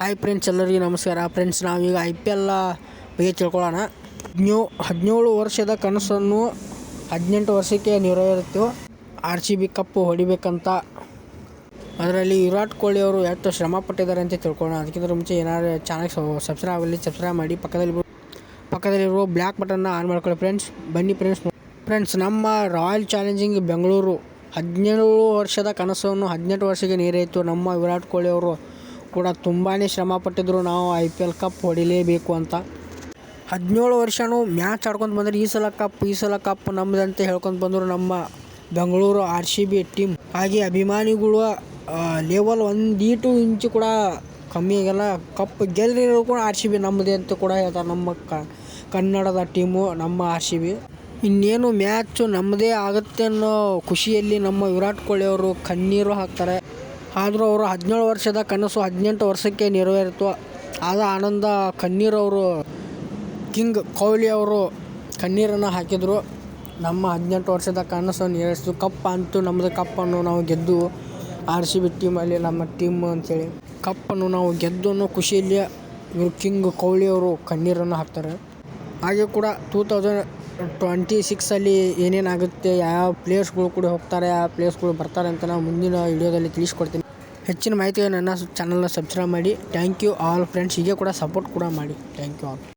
Hi friends ಎಲ್ಲರಿಗೂ ನಮಸ್ಕಾರ. Friends ನಾವೀಗ ಐ ಪಿ ಎಲ್ ಬಗ್ಗೆ ತಿಳ್ಕೊಳ್ಳೋಣ. ಹದಿನೇಳು ಹದಿನೇಳು ವರ್ಷದ ಕನಸನ್ನು ಹದಿನೆಂಟು ವರ್ಷಕ್ಕೆ ನೆರವೇರಿತು. ಆರ್ ಸಿ ಬಿ ಕಪ್ಪು ಹೊಡಿಬೇಕಂತ. ಅದರಲ್ಲಿ ವಿರಾಟ್ ಕೊಹ್ಲಿ ಅವರು ಎಷ್ಟು ಶ್ರಮ ಪಟ್ಟಿದ್ದಾರೆ ಅಂತ ತಿಳ್ಕೊಳ್ಳೋಣ. ಅದಕ್ಕಿಂತ ಮುಂಚೆ ಏನಾದ್ರು ಚಾನಲ್ ಸಬ್ಸ್ಕ್ರೈಬ್ ಆಗಲಿ ಸಬ್ಸ್ಕ್ರೈಬ್ ಮಾಡಿ, ಪಕ್ಕದಲ್ಲಿ ಪಕ್ಕದಲ್ಲಿರೋ ಬ್ಲ್ಯಾಕ್ ಬಟನ್ನ ಆನ್ ಮಾಡ್ಕೊಳ್ಳಿ ಫ್ರೆಂಡ್ಸ್ ಬನ್ನಿ ಫ್ರೆಂಡ್ಸ್ ಫ್ರೆಂಡ್ಸ್ ನಮ್ಮ ರಾಯಲ್ ಚಾಲೆಂಜಿಂಗ್ ಬೆಂಗಳೂರು ಹದಿನೇಳು ವರ್ಷದ ಕನಸನ್ನು ಹದಿನೆಂಟು ವರ್ಷಕ್ಕೆ ನೀರಾಯಿತು ನಮ್ಮ ವಿರಾಟ್ ಕೊಹ್ಲಿ ಅವರು ಕೂಡ ತುಂಬಾ ಶ್ರಮ ಪಟ್ಟಿದ್ರು ನಾವು ಐ ಪಿ ಎಲ್ ಕಪ್ ಹೊಡಿಲೇಬೇಕು ಅಂತ. ಹದಿನೇಳು ವರ್ಷನೂ ಮ್ಯಾಚ್ ಆಡ್ಕೊಂಡು ಬಂದರೆ ಈ ಸಲ ಕಪ್ ಈ ಸಲ ಕಪ್ ನಮ್ಮದಂತೆ ಹೇಳ್ಕೊಂಡು ಬಂದರು ನಮ್ಮ Bengaluru R C B team ಹಾಗೆ ಅಭಿಮಾನಿಗಳು ಲೆವೆಲ್ ಒಂದೀಟು ಇಂಚು ಕೂಡ ಕಮ್ಮಿ ಆಗಿಲ್ಲ. ಕಪ್ ಗೆಲ್ಲರಿ ಕೂಡ ಆರ್ ಸಿ ಬಿ ನಮ್ಮದೇ ಅಂತ ಕೂಡ ಹೇಳ್ತಾರೆ ನಮ್ಮ ಕನ್ನಡದ ಟೀಮು ನಮ್ಮ ಆರ್ ಸಿ ಬಿ. ಇನ್ನೇನು ಮ್ಯಾಚು ನಮ್ಮದೇ ಆಗುತ್ತೆ ಅನ್ನೋ ಖುಷಿಯಲ್ಲಿ ನಮ್ಮ ವಿರಾಟ್ ಕೊಹ್ಲಿ ಅವರು ಕಣ್ಣೀರು ಹಾಕ್ತಾರೆ. ಆದರೂ ಅವರು ಹದಿನೇಳು ವರ್ಷದ ಕನಸು ಹದಿನೆಂಟು ವರ್ಷಕ್ಕೆ ನೆರವೇರಿತು. ಆದ ಆನಂದ ಕಣ್ಣೀರವರು ಕಿಂಗ್ ಕೊಹ್ಲಿ ಅವರು ಕಣ್ಣೀರನ್ನು ಹಾಕಿದರು. ನಮ್ಮ ಹದಿನೆಂಟು ವರ್ಷದ ಕನಸು ನೆರವೇರಿಸಿತು ಕಪ್ ಅಂತೂ ನಮ್ಮದು ಕಪ್ಪನ್ನು ನಾವು ಗೆದ್ದು ಆರ್ ಸಿ ಬಿ ಟೀಮಲ್ಲಿ ನಮ್ಮ ಟೀಮ್ ಅಂತೇಳಿ. ಕಪ್ಪನ್ನು ನಾವು ಗೆದ್ದು ಅನ್ನೋ ಖುಷಿಯಲ್ಲಿ ಇವರು ಕಿಂಗ್ ಕೊಹ್ಲಿ ಅವರು ಕಣ್ಣೀರನ್ನು ಹಾಕ್ತಾರೆ. ಹಾಗೆ ಕೂಡ ಟೂ ತೌಸಂಡ್ ಟ್ವೆಂಟಿ ಸಿಕ್ಸಲ್ಲಿ ಏನೇನಾಗುತ್ತೆ, ಯಾವ ಪ್ಲೇಯರ್ಸ್ಗಳು ಕೂಡ ಹೋಗ್ತಾರೆ, ಯಾವ ಪ್ಲೇಯರ್ಸ್ಗಳು ಬರ್ತಾರೆ ಅಂತ ನಾವು ಮುಂದಿನ ವೀಡಿಯೋದಲ್ಲಿ ತಿಳಿಸ್ಕೊಡ್ತೀನಿ. ಹೆಚ್ಚಿನ ಮಾಹಿತಿಯನ್ನು ನನ್ನ ಚಾನಲ್ನ ಸಬ್ಸ್ಕ್ರೈಬ್ ಮಾಡಿ. ಥ್ಯಾಂಕ್ ಯು ಆಲ್ ಫ್ರೆಂಡ್ಸ್ ಹೀಗೆ ಕೂಡ ಸಪೋರ್ಟ್ ಕೂಡ ಮಾಡಿ. Thank you all